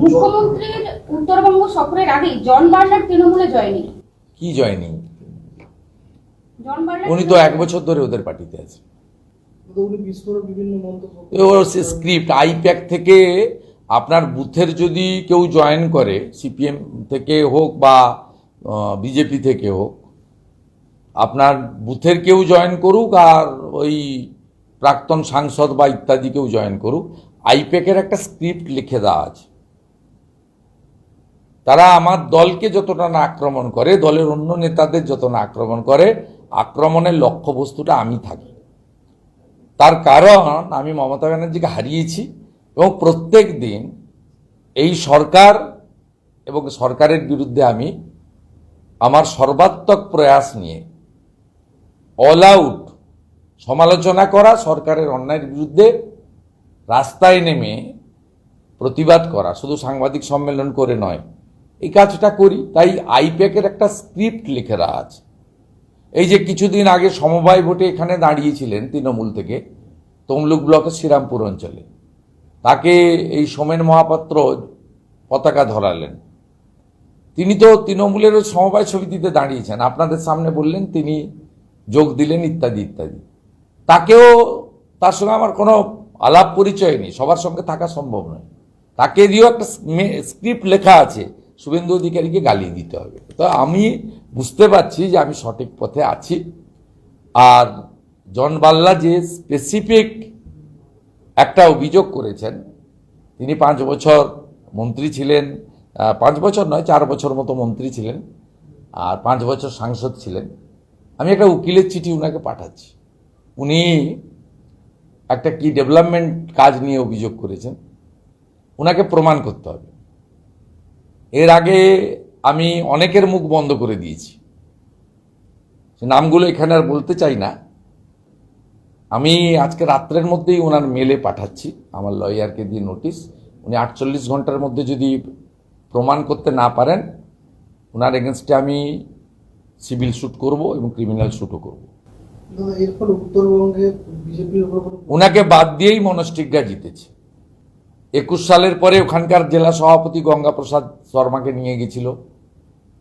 মুখ্যমন্ত্রীর উত্তরবঙ্গ সফরের আগেই জন বার্নার তৃণমূলে জয়নি। কি জয়নিং? উনি তো এক বছর ধরে ওদের পার্টিতে আছে। উনি বিস্ফোরক বিভিন্ন মন্তব্য ওর স্ক্রিপ্ট আইপ্যাক থেকে আপনার বুথের যদি কেউ জয়েন করে সিপিএম থেকে হোক বা বিজেপি থেকে হোক আপনার বুথের কেউ জয়েন করুক আর ওই প্রাক্তন সাংসদ বা ইত্যাদি কেউ জয়েন করুক আইপ্যাকের একটা স্ক্রিপ্ট লিখে দেওয়া আছে। তারা আমার দলকে যতটা না আক্রমণ করে, দলের অন্য নেতাদের যত না আক্রমণ করে, আক্রমণের লক্ষ্যবস্তুটা আমি থাকি। তার কারণ আমি মমতা ব্যানার্জিকে হারিয়েছি এবং প্রত্যেক দিন এই সরকার এবং সরকারের বিরুদ্ধে আমি আমার সর্বাত্মক প্রয়াস নিয়ে অল আউট সমালোচনা করা, সরকারের অন্যায়ের বিরুদ্ধে রাস্তায় নেমে প্রতিবাদ করা, শুধু সাংবাদিক সম্মেলন করে নয় এই কাজটা করি, তাই আইপ্যাকের একটা স্ক্রিপ্ট লিখে দেওয়া আছে এই যে কিছুদিন আগে সমবায় ভোটে এখানে দাঁড়িয়েছিলেন তৃণমূল থেকে তমলুক ব্লকের শ্রীরামপুর অঞ্চলে। তাকে এই সোমেন মহাপাত্র পতাকা ধরালেন। তিনি তো তৃণমূলের ওই সমবায় সমিতিতে দাঁড়িয়েছেন। আপনাদের সামনে বললেন, তিনি যোগ দিলেন ইত্যাদি ইত্যাদি। তাকেও, তার সঙ্গে আমার কোনো আলাপ পরিচয় নেই, সবার সঙ্গে থাকা সম্ভব নয়। তাকে দিয়েও একটা স্ক্রিপ্ট লেখা আছে শুভেন্দু অধিকারীকে গালি দিতে হবে। তো আমি বুঝতে পারছি যে আমি সঠিক পথে আছি। আর জন বাল্লা যে স্পেসিফিক একটা অভিযোগ করেছেন, তিনি পাঁচ বছর মন্ত্রী ছিলেন পাঁচ বছর নয়, চার বছর মতো মন্ত্রী ছিলেন, আর পাঁচ বছর সাংসদ ছিলেন। আমি একটা উকিলের চিঠি উনাকে পাঠাচ্ছি। উনি একটা কি ডেভেলপমেন্ট কাজ নিয়ে অভিযোগ করেছেন। ওনাকে প্রমাণ করতে হবে। এর আগে আমি অনেকের মুখ বন্ধ করে দিয়েছি। নামগুলো এখানে আর বলতে চাই না। আমি আজকে রাত্রের মধ্যেই ওনার মেলে পাঠাচ্ছি আমার লয়ারকে দিয়ে নোটিশ। উনি আটচল্লিশ ঘণ্টার মধ্যে যদি প্রমাণ করতে না পারেন ওনার এগেনস্টে আমি সিভিল শ্যুট করব এবং ক্রিমিনাল শ্যুটও করব। ওনাকে বাদ দিয়েই মনস্টিজ্ঞা জিতেছে। একুশ সালের পরে ওখানকার জেলা সভাপতি গঙ্গাপ্রসাদ শর্মাকে নিয়ে গেছিল।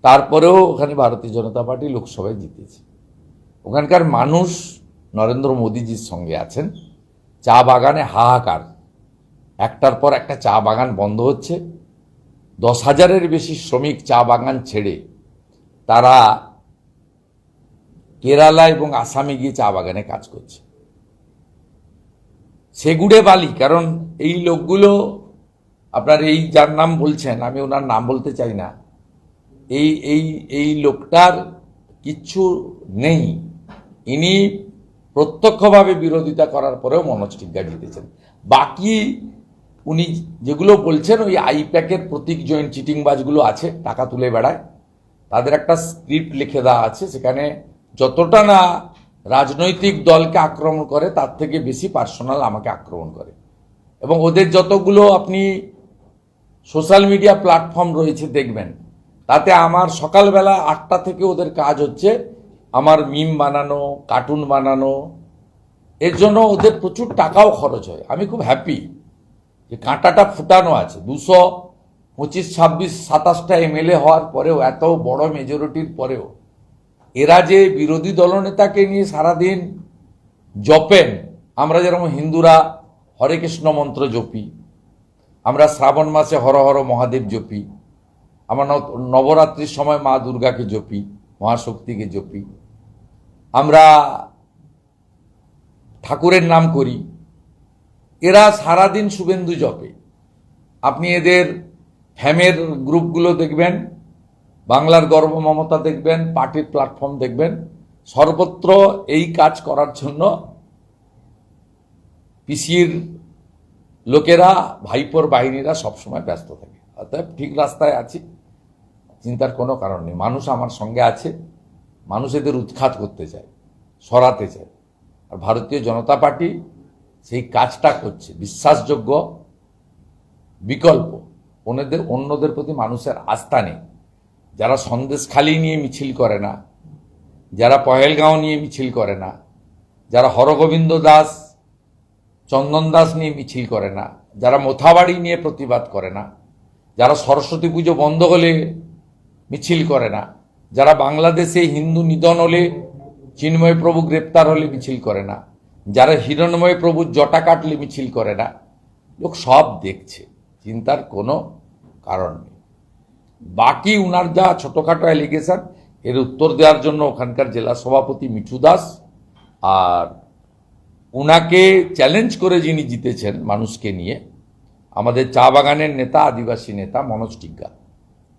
তারপরেও ওখানে ভারতীয় জনতা পার্টি লোকসভায় জিতেছে। ওখানকার মানুষ নরেন্দ্র মোদীজির সঙ্গে আছেন। চা বাগানে হাহাকার। একটার পর একটা চা বাগান বন্ধ হচ্ছে। দশ হাজারের বেশি শ্রমিক চা বাগান ছেড়ে তারা কেরালা এবং আসামে গিয়ে চা বাগানে কাজ করছে। সেগুড়ে বালি, কারণ এই লোকগুলো, আপনার এই যার নাম বলছেন, আমি ওনার নাম বলতে চাই না, এই এই এই লোকটার কিচ্ছু নেই। ইনি প্রত্যক্ষভাবে বিরোধিতা করার পরেও মনোজটিজ্ঞা জিতেছেন। বাকি উনি যেগুলো বলছেন, ওই আইপ্যাকের প্রতীক জয়েন্ট চিটিংবাজগুলো আছে, টাকা তুলে বেড়ায়, তাদের একটা স্ক্রিপ্ট লিখে দেওয়া আছে, সেখানে যতটা না রাজনৈতিক দলকে আক্রমণ করে, তার থেকে বেশি পার্সোনাল আমাকে আক্রমণ করে। এবং ওদের যতগুলো আপনি সোশ্যাল মিডিয়া প্ল্যাটফর্ম রয়েছে দেখবেন, তাতে আমার সকালবেলা আটটা থেকে ওদের কাজ হচ্ছে আমার মিম বানানো কার্টুন বানানো। এর জন্য ওদের প্রচুর টাকাও খরচ হয়। আমি খুব হ্যাপি যে কাঁটাটা ফুটানো আছে। দুশো পঁচিশ, ছাব্বিশ, সাতাশটা এমএলএ হওয়ার পরেও, এত বড় মেজরিটির পরেও এরা যে বিরোধী দলনেতাকে নিয়ে সারাদিন জপেন, আমরা যেরকম হিন্দুরা হরে কৃষ্ণ মন্ত্র জপি, আমরা শ্রাবণ মাসে হর হর মহাদেব জপি, আমরা নব- নবরাত্রির সময় মা দুর্গাকে জপি, মহাশক্তিকে জপি, আমরা ঠাকুরের নাম করি। এরা সারাদিন শুভেন্দু জপে। আপনি এদের ফ্যামের গ্রুপগুলো দেখবেন বাংলার গর্ব মমতা দেখবেন, পার্টির প্ল্যাটফর্ম দেখবেন। সর্বত্র এই কাজ করার জন্য পিসির লোকেরা, ভাইপোর বাহিনীরা সবসময় ব্যস্ত থাকে। অতএব ঠিক রাস্তায় আছি, চিন্তার কোনো কারণ নেই। মানুষ আমার সঙ্গে আছে মানুষ এদের উৎখাত করতে চায়, সরাতে চায়। আর ভারতীয় জনতা পার্টি সেই কাজটা করছে, বিশ্বাসযোগ্য বিকল্প। ওনাদের অন্যদের প্রতি মানুষের আস্থা নেই। যারা সন্দেশখালি নিয়ে মিছিল করে না, যারা পহেলগাঁও নিয়ে মিছিল করে না, যারা হরগোবিন্দ দাস, চন্দন দাস নিয়ে মিছিল করে না, যারা মোথাবাড়ি নিয়ে প্রতিবাদ করে না, যারা সরস্বতী পুজো বন্ধ হলে মিছিল করে না, যারা বাংলাদেশে হিন্দু নিধন হলে চিন্ময় প্রভু গ্রেপ্তার হলে মিছিল করে না, যারা হিরণময় প্রভু জটা কাটলে মিছিল করে না, লোক সব দেখছে, চিন্তার কোনো কারণ নেই। বাকি উনার যা ছোটোখাটো অ্যালিগেশন এর উত্তর দেওয়ার জন্য ওখানকার জেলা সভাপতি মিঠু দাস আর উনাকে চ্যালেঞ্জ করে যিনি জিতেছেন মানুষকে নিয়ে, আমাদের চা বাগানের নেতা, আদিবাসী নেতা মনোজ টিগ্গা।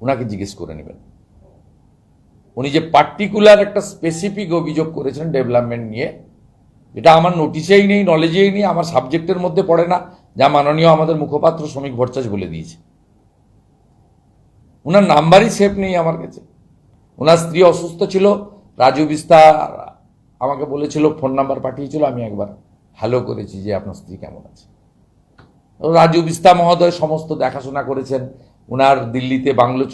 উনাকে জিজ্ঞেস করে নেবেন। উনি যে পার্টিকুলার একটা স্পেসিফিক অভিযোগ করেছেন ডেভেলপমেন্ট নিয়ে, এটা আমার নোটিশেই নেই নলেজেই নেই, আমার সাবজেক্টের মধ্যে পড়ে না, যা মাননীয় আমাদের মুখপাত্র শ্রমিক ভট্টাচ বলে দিয়েছে। ওনার নাম্বারই সেভ নেই আমার কাছে। ওনার স্ত্রী অসুস্থ ছিল, রাজু বিস্তার আমাকে বলেছিল ফোন নাম্বার পাঠিয়েছিল, আমি একবার হ্যালো করেছি যে আপনার স্ত্রী কেমন আছে। রাজু বিস্তা মহোদয় সমস্ত দেখাশোনা করেছেন। উনার দিল্লিতে বাংলো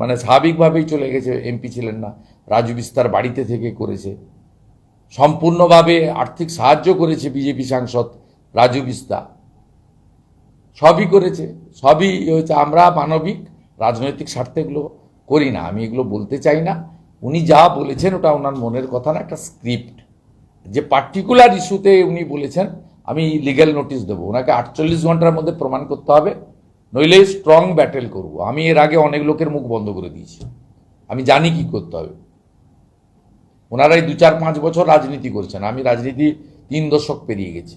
মানে স্বাভাবিকভাবেই চলে গেছে এমপি ছিলেন না। রাজু বিস্তার বাড়িতে থেকে করেছে। সম্পূর্ণভাবে আর্থিক সাহায্য করেছে বিজেপি সাংসদ রাজু বিস্তা। সবই করেছে। সবই হয়েছে আমরা মানবিক রাজনৈতিক স্বার্থে এগুলো করি না, আমি এগুলো বলতে চাই না। উনি যা বলেছেন ওটা ওনার মনের কথা না, একটা স্ক্রিপ্ট যে পার্টিকুলার ইস্যুতে উনি বলেছেন, আমি লিগ্যাল নোটিশ দেবো। ওনাকে আটচল্লিশ ঘণ্টার মধ্যে প্রমাণ করতে হবে, নইলে স্ট্রং ব্যাটেল করব। আমি এর আগে অনেক লোকের মুখ বন্ধ করে দিয়েছি। আমি জানি কি করতে হবে। ওনারাই দু চার পাঁচ বছর রাজনীতি করছেন। আমি রাজনীতি তিন দশক পেরিয়ে গেছি।